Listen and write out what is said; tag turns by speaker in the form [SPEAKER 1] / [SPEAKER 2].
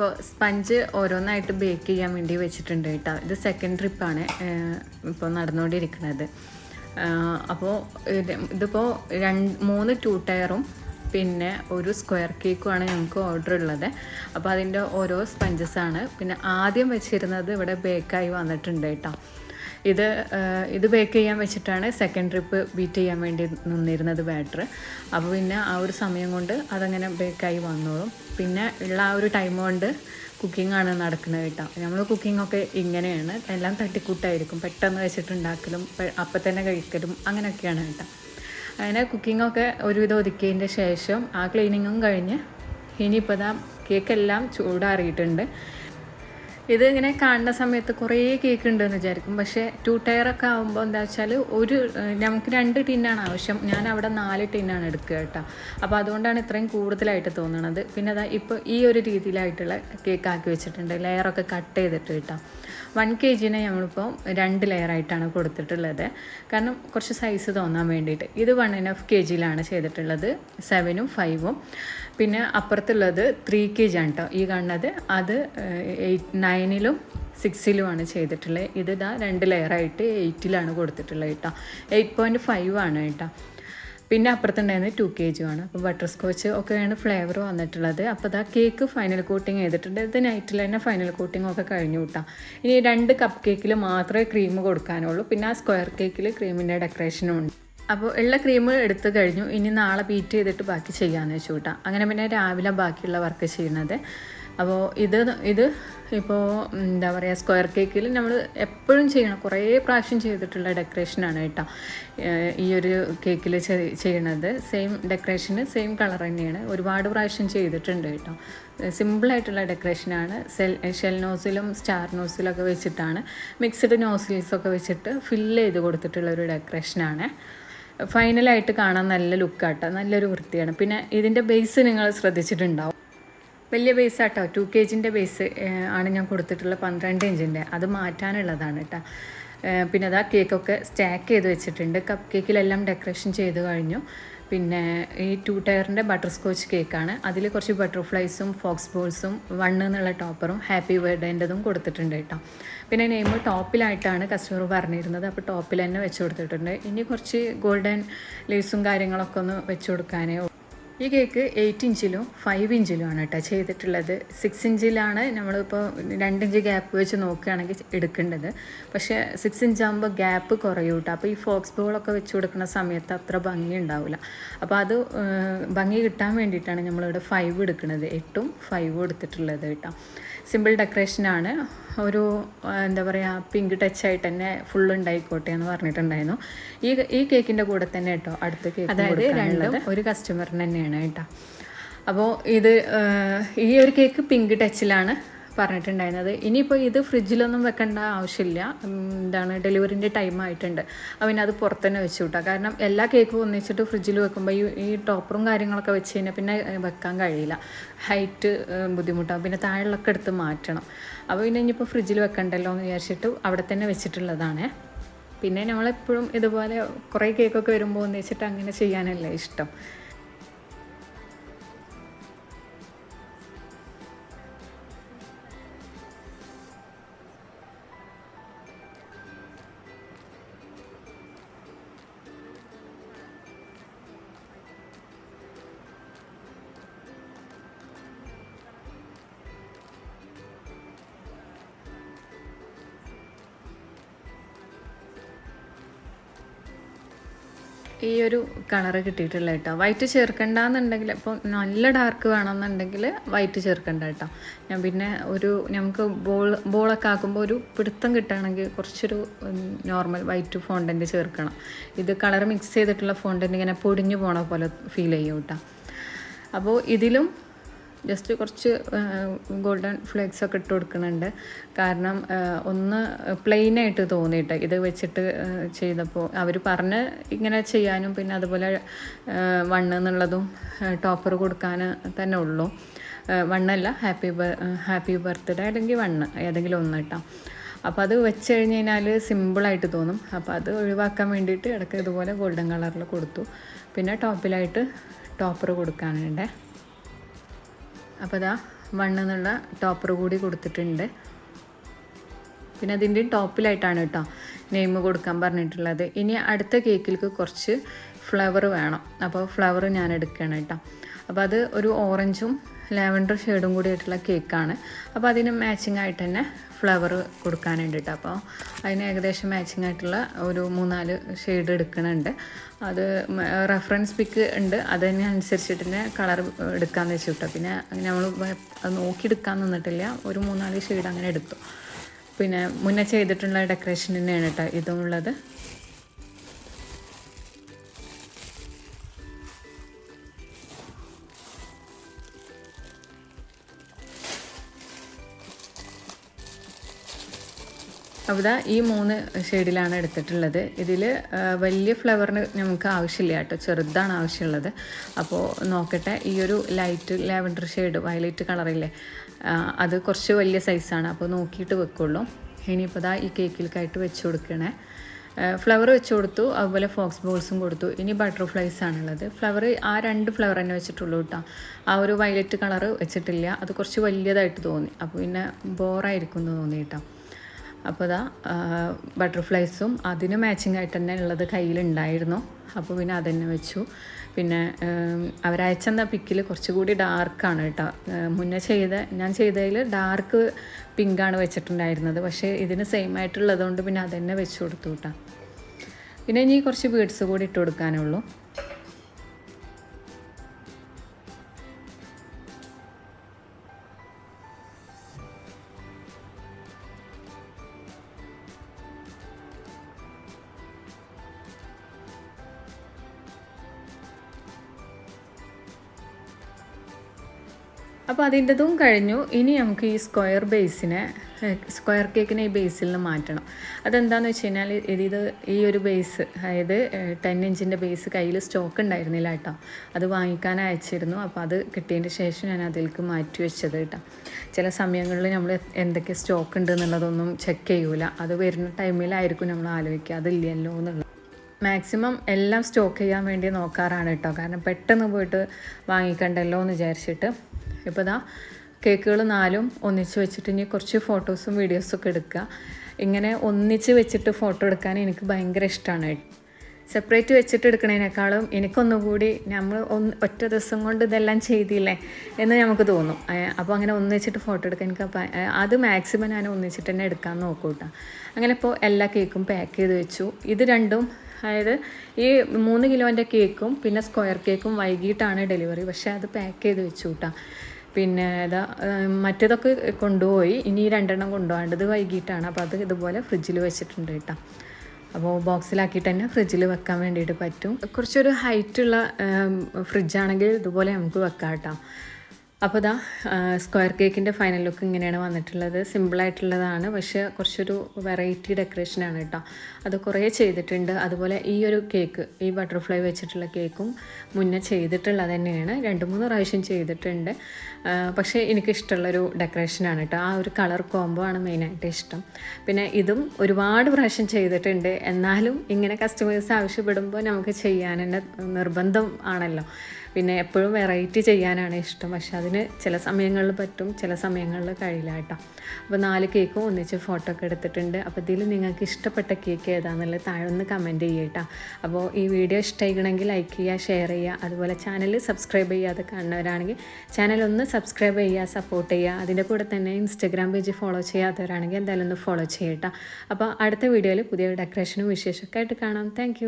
[SPEAKER 1] അപ്പോൾ സ്പഞ്ച് ഓരോന്നായിട്ട് ബേക്ക് ചെയ്യാൻ വേണ്ടി വെച്ചിട്ടുണ്ട് കേട്ടോ. ഇത് സെക്കൻഡ് ട്രിപ്പാണ് ഇപ്പോൾ നടന്നുകൊണ്ടിരിക്കുന്നത്. അപ്പോൾ ഇതിപ്പോൾ രണ്ട് മൂന്ന് ടൂ ടയറും പിന്നെ ഒരു സ്ക്വയർ കേക്കുമാണ് ഞങ്ങൾക്ക് ഓർഡർ ഉള്ളത്. അപ്പോൾ അതിന്റെ ഓരോ സ്പഞ്ചസാണ് പിന്നെ ആദ്യം വെച്ചിരുന്നത് ഇവിടെ ബേക്കായി വന്നിട്ടുണ്ട് കേട്ടോ. ഇത് ഇത് ബേക്ക് ചെയ്യാൻ വെച്ചിട്ടാണ് സെക്കൻഡ് ട്രിപ്പ് ബീറ്റ് ചെയ്യാൻ വേണ്ടി നിന്നിരുന്നത് ബാറ്റർ അപ്പോൾ പിന്നെ ആ ഒരു സമയം കൊണ്ട് അതങ്ങനെ ബേക്കായി വന്നോളും. പിന്നെ ഉള്ള ആ ഒരു ടൈം കൊണ്ട് കുക്കിംഗ് ആണ് നടക്കുന്നത് കേട്ടോ. നമ്മൾ കുക്കിംഗ് ഒക്കെ ഇങ്ങനെയാണ്. എല്ലാം തട്ടിക്കൂട്ടായിരിക്കും. പെട്ടെന്ന് വെച്ചിട്ടുണ്ടാക്കലും അപ്പം തന്നെ കഴിക്കലും അങ്ങനെയൊക്കെയാണ് കേട്ടോ. അങ്ങനെ കുക്കിങ്ങൊക്കെ ഒരുവിധം ഒതുക്കിയതിന്റെ ശേഷം ആ ക്ലീനിങ്ങും കഴിഞ്ഞ് ഇനിയിപ്പോൾ ദാ കേക്കെല്ലാം ചൂടാറിയിട്ടുണ്ട്. ഇത് ഇങ്ങനെ കാണുന്ന സമയത്ത് കുറേ കേക്ക് ഉണ്ടെന്ന് വിചാരിക്കും. പക്ഷേ ടു ടയറൊക്കെ ആകുമ്പോൾ എന്താ വെച്ചാൽ ഒരു നമുക്ക് രണ്ട് ടിന്നാണ് ആവശ്യം. ഞാൻ അവിടെ നാല് ടിന്നാണ് എടുക്കുക കേട്ടോ. അപ്പോൾ അതുകൊണ്ടാണ് ഇത്രയും കൂടുതലായിട്ട് തോന്നുന്നത് പിന്നെ അതാ ഇപ്പോൾ ഈ ഒരു രീതിയിലായിട്ടുള്ള കേക്ക് ആക്കി വെച്ചിട്ടുണ്ട്. ലെയറൊക്കെ കട്ട് ചെയ്തിട്ട് കേട്ടോ. വൺ കെ ജിനെ നമ്മളിപ്പോൾ രണ്ട് ലെയറായിട്ടാണ് കൊടുത്തിട്ടുള്ളത്. കാരണം കുറച്ച് സൈസ് തോന്നാൻ വേണ്ടിയിട്ട്. ഇത് വൺ ആൻഡ് ഹാഫ് കെ ജിയിലാണ് ചെയ്തിട്ടുള്ളത്. സെവനും ഫൈവും പിന്നെ അപ്പുറത്തുള്ളത് ത്രീ കെ ജി ആണ് കേട്ടോ ഈ കാണുന്നത്. അത് എയ്റ്റ് നയനിലും സിക്സിലുമാണ് ചെയ്തിട്ടുള്ളത്. ഇത് ഇതാ രണ്ട് ലെയറായിട്ട് എയ്റ്റിലാണ് കൊടുത്തിട്ടുള്ളത് കേട്ടോ എയ്റ്റ് പോയിന്റ് ഫൈവ് ആണ് കേട്ടോ പിന്നെ അപ്പുറത്തുണ്ടായിരുന്നത് ടു കെ ആണ്. അപ്പോൾ ബട്ടർ സ്കോച്ച് ഒക്കെയാണ് ഫ്ലേവർ വന്നിട്ടുള്ളത്. അപ്പോൾ അതാ കേക്ക് ഫൈനൽ കോട്ടിങ് ചെയ്തിട്ടുണ്ട്. ഇത് നൈറ്റിൽ തന്നെ ഫൈനൽ കോട്ടിംഗ് ഒക്കെ കഴിഞ്ഞു കിട്ടാം ഇനി രണ്ട് കപ്പ് കേക്കിൽ മാത്രമേ ക്രീം കൊടുക്കാനുള്ളൂ. പിന്നെ ആ സ്ക്വയർ കേക്കിൽ ക്രീമിന്റെ ഡെക്കറേഷനും ഉണ്ട്. അപ്പോൾ ഉള്ള ക്രീം എടുത്തു കഴിഞ്ഞു. ഇനി നാളെ ബീറ്റ് ചെയ്തിട്ട് ബാക്കി ചെയ്യാമെന്ന് വെച്ചു കൂട്ടാം അങ്ങനെ പിന്നെ രാവിലെ ബാക്കിയുള്ള വർക്ക് ചെയ്യുന്നത് അപ്പോൾ ഇത് ഇത് ഇപ്പോൾ എന്താ പറയുക സ്ക്വയർ കേക്കിൽ നമ്മൾ എപ്പോഴും ചെയ്യണം. കുറേ പ്രാവശ്യം ചെയ്തിട്ടുള്ള ഡെക്കറേഷനാണ് കേട്ടോ ഈ ഒരു കേക്കിൽ ചെയ്യണത്. സെയിം ഡെക്കറേഷന് സെയിം കളർ തന്നെയാണ്. ഒരുപാട് പ്രാവശ്യം ചെയ്തിട്ടുണ്ട് കേട്ടോ സിമ്പിളായിട്ടുള്ള ഡെക്കറേഷനാണ് സെൽ ഷെൽ നോസിലും സ്റ്റാർ നോസിലും ഒക്കെ വെച്ചിട്ടാണ്. മിക്സ്ഡ് നോസിൽസൊക്കെ വെച്ചിട്ട് ഫില്ല് ചെയ്ത് കൊടുത്തിട്ടുള്ള ഒരു ഡെക്കറേഷനാണ് ഫൈനലായിട്ട് കാണാൻ നല്ല ലുക്കാട്ടോ. നല്ലൊരു വൃത്തിയാണ്. പിന്നെ ഇതിന്റെ ബേസ് നിങ്ങൾ ശ്രദ്ധിച്ചിട്ടുണ്ടാവും. വലിയ ബേസ് ആട്ടോ. ടു കെ ജിന്റെ ബേസ് ആണ് ഞാൻ കൊടുത്തിട്ടുള്ള പന്ത്രണ്ട് ഇഞ്ചിന്റെ അത് മാറ്റാനുള്ളതാണ് കേട്ടോ പിന്നെ അതാ കേക്കൊക്കെ സ്റ്റാക്ക് ചെയ്ത് വെച്ചിട്ടുണ്ട്. കപ്പ് കേക്കിലെല്ലാം ഡെക്കറേഷൻ ചെയ്ത് കഴിഞ്ഞു. പിന്നെ ഈ ടു ടയറിന്റെ ബട്ടർ സ്കോച്ച് കേക്കാണ് അതിൽ കുറച്ച് ബട്ടർഫ്ലൈസും ഫോക്സ് ബോൾസും വണ്ണ് എന്നുള്ള ടോപ്പറും ഹാപ്പി ബർത്ത്ഡേന്റെതും കൊടുത്തിട്ടുണ്ട് കേട്ടോ. പിന്നെ നെയിം ടോപ്പിലായിട്ടാണ് കസ്റ്റമർ പറഞ്ഞിരുന്നത്. അപ്പോൾ ടോപ്പിൽ തന്നെ വെച്ച് കൊടുത്തിട്ടുണ്ട്. ഇനി കുറച്ച് ഗോൾഡൻ ലീവ്സും കാര്യങ്ങളൊക്കെ ഒന്ന് വെച്ച് കൊടുക്കാനേ. ഈ കേക്ക് എയ്റ്റ് ഇഞ്ചിലും ഫൈവ് ഇഞ്ചിലുമാണ് കേട്ടോ ചെയ്തിട്ടുള്ളത്. സിക്സ് ഇഞ്ചിലാണ് നമ്മളിപ്പോൾ രണ്ട് ഇഞ്ച് ഗ്യാപ്പ് വെച്ച് നോക്കുകയാണെങ്കിൽ എടുക്കേണ്ടത്. പക്ഷേ സിക്സ് ഇഞ്ച് ആകുമ്പോൾ ഗ്യാപ്പ് കുറയും കേട്ടോ അപ്പോൾ ഈ ഫോക്സ് ബോളൊക്കെ വെച്ച് കൊടുക്കുന്ന സമയത്ത് അത്ര ഭംഗി ഉണ്ടാവില്ല അപ്പോൾ അത് ഭംഗി കിട്ടാൻ വേണ്ടിയിട്ടാണ് നമ്മളിവിടെ ഫൈവ് എടുക്കുന്നത്. എട്ടും ഫൈവും എടുത്തിട്ടുള്ളത് കേട്ടോ സിമ്പിൾ ഡെക്കറേഷനാണ്. ഒരു എന്താ പറയുക പിങ്ക് ടച്ച് ആയിട്ട് തന്നെ ഫുൾ ഉണ്ടായിക്കോട്ടെ എന്ന് പറഞ്ഞിട്ടുണ്ടായിരുന്നു. ഈ ഈ കേക്കിന്റെ കൂടെ തന്നെ കേട്ടോ അടുത്ത കേക്ക് അതായത് രണ്ടും ഒരു കസ്റ്റമറിന് തന്നെയാണ് കേട്ടോ. അപ്പോൾ ഇത് ഈ ഒരു കേക്ക് പിങ്ക് ടച്ചിലാണ്. പറഞ്ഞിട്ടുണ്ടായിരുന്നത്. ഇനിയിപ്പോൾ ഇത് ഫ്രിഡ്ജിലൊന്നും വെക്കേണ്ട ആവശ്യമില്ല. എന്താണ് ഡെലിവറിന്റെ ടൈം ആയിട്ടുണ്ട്. അവന് അത് പുറത്ത് തന്നെ വെച്ച് വിട്ടാം കാരണം എല്ലാ കേക്കും ഒന്നിച്ചിട്ട് ഫ്രിഡ്ജിൽ വെക്കുമ്പോൾ ഈ ഈ ടോപ്പറും കാര്യങ്ങളൊക്കെ വെച്ച് കഴിഞ്ഞാൽ പിന്നെ വെക്കാൻ കഴിയില്ല. ഹൈറ്റ് ബുദ്ധിമുട്ടാകും പിന്നെ താഴെയുള്ളൊക്കെ എടുത്ത് മാറ്റണം. അപ്പോൾ പിന്നെ ഇനിയിപ്പോൾ ഫ്രിഡ്ജിൽ വെക്കണ്ടല്ലോ എന്ന് വിചാരിച്ചിട്ട് അവിടെ തന്നെ വെച്ചിട്ടുള്ളതാണ്. പിന്നെ നമ്മളെപ്പോഴും ഇതുപോലെ കുറേ കേക്കൊക്കെ വരുമ്പോൾ വെച്ചിട്ട് അങ്ങനെ ചെയ്യാനല്ലേ ഇഷ്ടം. ഈ ഒരു കളർ കിട്ടിയിട്ടുള്ള കേട്ടോ. വൈറ്റ് ചേർക്കണ്ടെന്നുണ്ടെങ്കിൽ ഇപ്പോൾ നല്ല ഡാർക്ക് വേണമെന്നുണ്ടെങ്കിൽ വൈറ്റ് ചേർക്കണ്ട കേട്ടോ. ഞാൻ പിന്നെ ഒരു നമുക്ക് ബോൾ ബോളൊക്കെ ആക്കുമ്പോൾ ഒരു പിടുത്തം കിട്ടുകയാണെങ്കിൽ കുറച്ചൊരു നോർമൽ വൈറ്റ് ഫോണ്ടന്റ് ചേർക്കണം. ഇത് കളർ മിക്സ് ചെയ്തിട്ടുള്ള ഫോണ്ടന്റ് ഇങ്ങനെ പൊടിഞ്ഞു പോണ പോലെ ഫീൽ ചെയ്യും കേട്ടോ. അപ്പോൾ ഇതിലും ജസ്റ്റ് കുറച്ച് ഗോൾഡൻ ഫ്ലേക്സ് ഒക്കെ ഇട്ട് കൊടുക്കുന്നുണ്ട്. കാരണം ഒന്ന് പ്ലെയിൻ ആയിട്ട് തോന്നിയിട്ട് ഇത് വെച്ചിട്ട് ചെയ്തപ്പോൾ അവർ പറഞ്ഞ് ഇങ്ങനെ ചെയ്യാനും പിന്നെ അതുപോലെ വണ്ണ് എന്നുള്ളതും ടോപ്പർ കൊടുക്കാൻ തന്നെ ഉള്ളൂ. വണ്ണല്ല ഹാപ്പി ഹാപ്പി ബർത്ത്ഡേ അല്ലെങ്കിൽ വണ്ണ് ഏതെങ്കിലും ഒന്ന് കേട്ടോ അപ്പോൾ അത് വെച്ച് കഴിഞ്ഞ് കഴിഞ്ഞാൽ സിമ്പിളായിട്ട് തോന്നും. അപ്പോൾ അത് ഒഴിവാക്കാൻ വേണ്ടിയിട്ട് ഇടയ്ക്ക് ഇതുപോലെ ഗോൾഡൻ കളറിൽ കൊടുത്തു. പിന്നെ ടോപ്പിലായിട്ട് ടോപ്പർ കൊടുക്കാനുണ്ട്. അപ്പോൾ ഇതാ വണ്ണെന്നുള്ള ടോപ്പർ കൂടി കൊടുത്തിട്ടുണ്ട്. പിന്നെ അതിന്റെ ടോപ്പിലായിട്ടാണ് കേട്ടോ നെയിം കൊടുക്കാൻ പറഞ്ഞിട്ടുള്ളത്. ഇനി അടുത്ത കേക്കിലേക്ക് കുറച്ച് ഫ്ലവർ വേണം. അപ്പോൾ ഫ്ലവർ ഞാൻ എടുക്കുകയാണ് കേട്ടോ അപ്പോൾ അത് ഒരു ഓറഞ്ചും ലാവൻഡർ ഷെയ്ഡും കൂടി ആയിട്ടുള്ള കേക്കാണ്. അപ്പോൾ അതിന് മാച്ചിങ് ആയിട്ട് തന്നെ ഫ്ലവർ കൊടുക്കാനുണ്ട് കേട്ടോ അപ്പോൾ അതിന് ഏകദേശം മാച്ചിങ് ആയിട്ടുള്ള ഒരു മൂന്നാൽ ഷെയ്ഡ് എടുക്കുന്നുണ്ട് അത് റെഫറൻസ് പിക്ക് ഉണ്ട്. അത് തന്നെ കളർ എടുക്കാമെന്ന് വെച്ചു കിട്ടും പിന്നെ നമ്മൾ അത് നോക്കിയെടുക്കാൻ നിന്നിട്ടില്ല. ഒരു മൂന്നാൽ ഷെയ്ഡ് അങ്ങനെ എടുത്തു. പിന്നെ മുന്നേ ചെയ്തിട്ടുള്ള ഡെക്കറേഷൻ തന്നെയാണ് കേട്ടോ ഇതും ഉള്ളത്. ഇതാ ഈ മൂന്ന് ഷെയ്ഡിലാണ് എടുത്തിട്ടുള്ളത്. ഇതിൽ വലിയ ഫ്ലവറിന് നമുക്ക് ആവശ്യമില്ല കേട്ടോ. ചെറുതാണ് ആവശ്യമുള്ളത്. അപ്പോൾ നോക്കട്ടെ ഈ ഒരു ലൈറ്റ് ലാവൻഡർ ഷെയ്ഡ് വയലറ്റ് കളറില്ലേ അത് കുറച്ച് വലിയ സൈസാണ്. അപ്പോൾ നോക്കിയിട്ട് വെക്കുള്ളൂ. ഇനിയിപ്പോൾ ഇതാ ഈ കേക്കിലേക്കായിട്ട് വെച്ച് കൊടുക്കണേ. ഫ്ലവർ വെച്ച് കൊടുത്തു അതുപോലെ ഫോക്സ് ബോൾസും കൊടുത്തു. ഇനി ബട്ടർഫ്ലൈസ് ആണുള്ളത്. ഫ്ലവർ ആ രണ്ട് ഫ്ലവർ തന്നെ വെച്ചിട്ടുള്ളൂ കേട്ടോ. ആ ഒരു വയലറ്റ് കളർ വെച്ചിട്ടില്ല. അത് കുറച്ച് വലിയതായിട്ട് തോന്നി. അപ്പോൾ പിന്നെ ബോറായിരിക്കും എന്ന് തോന്നി കേട്ടോ. അപ്പോൾ ഇതാ ബട്ടർഫ്ലൈസും അതിന് മാച്ചിങ് ആയിട്ട് തന്നെ ഉള്ളത് കയ്യിലുണ്ടായിരുന്നു. അപ്പോൾ പിന്നെ അതന്നെ വെച്ചു. പിന്നെ അവരയച്ചെന്ന പിക്കിൽ കുറച്ചുകൂടി ഡാർക്കാണ് കേട്ടോ. മുന്നേ ചെയ്ത ഞാൻ ചെയ്തതിൽ ഡാർക്ക് പിങ്കാണ് വെച്ചിട്ടുണ്ടായിരുന്നത്. പക്ഷേ ഇതിന് സെയിം ആയിട്ടുള്ളതുകൊണ്ട് പിന്നെ അതന്നെ വെച്ച് കൊടുത്തു കേട്ടോ. പിന്നെ ഇനി കുറച്ച് ബീഡ്സ് കൂടി ഇട്ട് കൊടുക്കാനുള്ളൂ അപ്പോൾ അതിന്റെതും കഴിഞ്ഞു. ഇനി നമുക്ക് ഈ സ്ക്വയർ ബേസിനെ സ്ക്വയർ കേക്കിനെ ഈ ബേസിൽ നിന്ന് മാറ്റണം. അതെന്താണെന്ന് വെച്ച് കഴിഞ്ഞാൽ ഇത് ഈ ഒരു ബേസ് അതായത് ടെൻ ഇഞ്ചിന്റെ ബേസ് കയ്യിൽ സ്റ്റോക്ക് ഉണ്ടായിരുന്നില്ല കേട്ടോ. അത് വാങ്ങിക്കാൻ അയച്ചിരുന്നു. അപ്പോൾ അത് കിട്ടിയതിന്റെ ശേഷം ഞാൻ അതിലേക്ക് മാറ്റി വെച്ചത് കേട്ടോ. ചില സമയങ്ങളിൽ നമ്മൾ എന്തൊക്കെ സ്റ്റോക്ക് ഉണ്ട് എന്നുള്ളതൊന്നും ചെക്ക് ചെയ്യൂല. അത് വരുന്ന ടൈമിലായിരിക്കും നമ്മൾ ആലോചിക്കുക. അതില്ലല്ലോ എന്നുള്ളത്. മാക്സിമം എല്ലാം സ്റ്റോക്ക് ചെയ്യാൻ വേണ്ടി നോക്കാറാണ് കേട്ടോ. കാരണം പെട്ടെന്ന് പോയിട്ട് വാങ്ങിക്കണ്ടല്ലോ എന്ന് വിചാരിച്ചിട്ട് ഇപ്പോൾ ഇതാ കേക്കുകൾ നാലും ഒന്നിച്ച് വെച്ചിട്ട് ഇനി കുറച്ച് ഫോട്ടോസും വീഡിയോസും ഒക്കെ എടുക്കുക. ഇങ്ങനെ ഒന്നിച്ച് വെച്ചിട്ട് ഫോട്ടോ എടുക്കാൻ എനിക്ക് ഭയങ്കര ഇഷ്ടമാണ് സെപ്പറേറ്റ് വെച്ചിട്ട് എടുക്കുന്നതിനേക്കാളും എനിക്കൊന്നുകൂടി നമ്മൾ ഒന്ന് ഒറ്റ ദിവസം കൊണ്ട് ഇതെല്ലാം ചെയ്തില്ലേ എന്ന് നമുക്ക് തോന്നും. അപ്പോൾ അങ്ങനെ ഒന്നിച്ചിട്ട് ഫോട്ടോ എടുക്കാൻ എനിക്ക് അത് മാക്സിമം ഞാൻ ഒന്നിച്ചിട്ട് തന്നെ എടുക്കാൻ നോക്കും കേട്ടോ. അങ്ങനെ ഇപ്പോൾ എല്ലാ കേക്കും പാക്ക് ചെയ്ത് വെച്ചു. ഇത് രണ്ടും അതായത് ഈ മൂന്ന് കിലോന്റെ കേക്കും പിന്നെ സ്ക്വയർ കേക്കും വൈകിട്ടാണ് ഡെലിവറി. പക്ഷേ അത് പാക്ക് ചെയ്ത് വെച്ചു കേട്ടോ. പിന്നെ ഇതാ മറ്റേതൊക്കെ കൊണ്ടുപോയി. ഇനി രണ്ടെണ്ണം കൊണ്ടുപോകേണ്ടത് വൈകിട്ടാണ്. അപ്പോൾ അത് ഇതുപോലെ ഫ്രിഡ്ജിൽ വെച്ചിട്ടുണ്ട് കേട്ടോ. അപ്പോൾ ബോക്സിലാക്കിയിട്ട് തന്നെ ഫ്രിഡ്ജിൽ വെക്കാൻ വേണ്ടിയിട്ട് പറ്റും. കുറച്ചൊരു ഹൈറ്റുള്ള ഫ്രിഡ്ജാണെങ്കിൽ ഇതുപോലെ നമുക്ക് വെക്കാം കേട്ടോ. അപ്പോൾ ഇതാ സ്ക്വയർ കേക്കിന്റെ ഫൈനൽ ലുക്ക് ഇങ്ങനെയാണ് വന്നിട്ടുള്ളത്. സിമ്പിളായിട്ടുള്ളതാണ് പക്ഷേ കുറച്ചൊരു വെറൈറ്റി ഡെക്കറേഷനാണ് കേട്ടോ അത് കുറേ ചെയ്തിട്ടുണ്ട്. അതുപോലെ ഈ ഒരു കേക്ക് ഈ ബട്ടർഫ്ലൈ വെച്ചിട്ടുള്ള കേക്കും മുന്നേ ചെയ്തിട്ടുള്ളത് തന്നെയാണ്. രണ്ട് മൂന്ന് പ്രാവശ്യം ചെയ്തിട്ടുണ്ട്. പക്ഷേ എനിക്കിഷ്ടമുള്ളൊരു ഡെക്കറേഷനാണ് കേട്ടോ ആ ഒരു കളർ കോംബോ ആണ് മെയിനായിട്ട് ഇഷ്ടം. പിന്നെ ഇതും ഒരുപാട് പ്രാവശ്യം ചെയ്തിട്ടുണ്ട്. എന്നാലും ഇങ്ങനെ കസ്റ്റമേഴ്സ് ആവശ്യപ്പെടുമ്പോൾ നമുക്ക് ചെയ്യാനുള്ള നിർബന്ധം ആണല്ലോ. പിന്നെ എപ്പോഴും വെറൈറ്റി ചെയ്യാനാണ് ഇഷ്ടം. പക്ഷെ അതിന് ചില സമയങ്ങളിൽ പറ്റും ചില സമയങ്ങളിൽ കഴിയില്ല കേട്ടോ. അപ്പോൾ നാല് കേക്കും ഒന്നിച്ച് ഫോട്ടോ ഒക്കെ എടുത്തിട്ടുണ്ട്. അപ്പോൾ ഇതിൽ നിങ്ങൾക്ക് ഇഷ്ടപ്പെട്ട കേക്ക് ഏതാണെന്നുള്ളത് താഴെ ഒന്ന് കമന്റ് ചെയ്യുക കേട്ടോ. അപ്പോൾ ഈ വീഡിയോ ഇഷ്ടമായിക്കണമെങ്കിൽ ലൈക്ക് ചെയ്യുക ഷെയർ ചെയ്യുക. അതുപോലെ ചാനൽ സബ്സ്ക്രൈബ് ചെയ്യാതെ കാണുന്നവരാണെങ്കിൽ ചാനൽ ഒന്ന് സബ്സ്ക്രൈബ് ചെയ്യുക സപ്പോർട്ട് ചെയ്യുക. അതിന്റെ കൂടെ തന്നെ ഇൻസ്റ്റഗ്രാം പേജ് ഫോളോ ചെയ്യാത്തവരാണെങ്കിൽ എന്തായാലും ഒന്ന് ഫോളോ ചെയ്യട്ടോ അപ്പോൾ അടുത്ത വീഡിയോയിൽ പുതിയ ഡെക്കറേഷനും വിശേഷമൊക്കെ ആയിട്ട് കാണാം. താങ്ക്